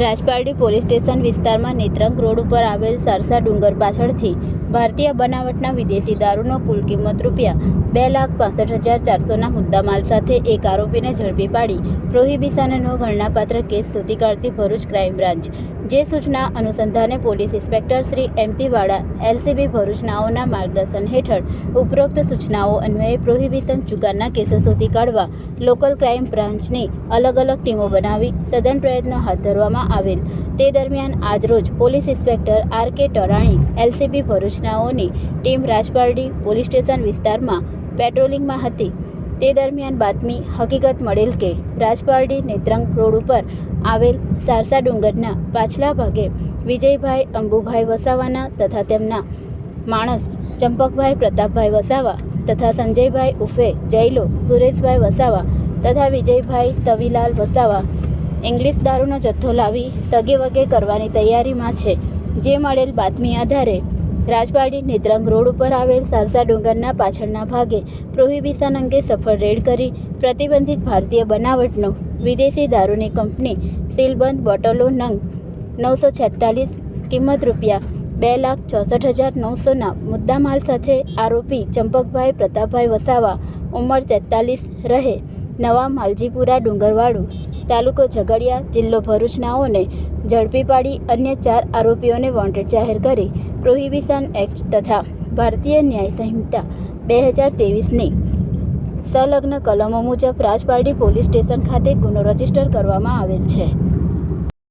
Rajpardi police station વિસ્તારમાં Netrang road ઉપર આવેલ સરસા ડુંગર પાછળથી ભારતીય બનાવટના વિદેશી દારૂનો કુલ કિંમત રૂપિયા બે લાખ પાસઠ હજાર ચારસોના મુદ્દામાલ સાથે એક આરોપીને ઝડપી પાડી. પ્રોહિબિશનનો ગણનાપાત્ર કેસ શોધી કાઢતી ભરૂચ ક્રાઇમ બ્રાન્ચ. જે સૂચના અનુસંધાને પોલીસ ઇન્સ્પેક્ટર શ્રી એમપીવાળા એલસીબી ભરૂચનાઓના માર્ગદર્શન હેઠળ ઉપરોક્ત સૂચનાઓ અન્વયે પ્રોહિબિશન જુગારના કેસો શોધી કાઢવા લોકલ ક્રાઇમ બ્રાન્ચની અલગ અલગ ટીમો બનાવી સઘન પ્રયત્નો હાથ ધરવામાં આવેલ. તે દરમિયાન આજરોજ police inspector R K ટરાણી, LCB ભરૂચનાઓની ટીમ રાજપારડી પોલીસ સ્ટેશન વિસ્તારમાં પેટ્રોલિંગમાં હતી. તે દરમિયાન બાતમી હકીકત મળેલ કે રાજપારડી નેત્રંગ રોડ ઉપર આવેલ સારસા ડુંગરના પાછલા ભાગે વિજયભાઈ અંબુભાઈ વસાવાના તથા તેમના માણસ ચંપકભાઈ પ્રતાપભાઈ વસાવા તથા સંજયભાઈ ઉફે, જયલો, સુરેશભાઈ વસાવા તથા વિજયભાઈ સવીલાલ વસાવા ઇંગ્લિશ દારૂનો જથ્થો લાવી સગે વગે કરવાની તૈયારીમાં છે. જે મળેલ બાતમી આધારે રાજપારડી નેત્રંગ રોડ ઉપર આવેલ સારસા ડુંગરના પાછળના ભાગે પ્રોહિબિશન અંગે સફળ રેડ કરી પ્રતિબંધિત ભારતીય બનાવટનો વિદેશી દારૂની કંપની સીલબંધ બોટલો નંગ નવસો છેતાલીસ કિંમત રૂપિયા બે લાખ ચોસઠ હજાર નવસોના મુદ્દામાલ સાથે આરોપી ચંપકભાઈ પ્રતાપભાઈ વસાવા ઉંમર તેતાલીસ રહે નવા માલજીપુરા ડુંગરવાડું તાલુકો ઝઘડિયા જિલ્લો ભરૂચનાઓને ઝડપી પાડી અન્ય ચાર આરોપીઓને વોન્ટેડ જાહેર કરી પ્રોહિબિશન એક્ટ તથા ભારતીય ન્યાય સંહિતા બે હજાર તેવીસની સંલગ્ન કલમો મુજબ રાજપારડી પોલીસ સ્ટેશન ખાતે ગુનો રજિસ્ટર કરવામાં આવેલ છે.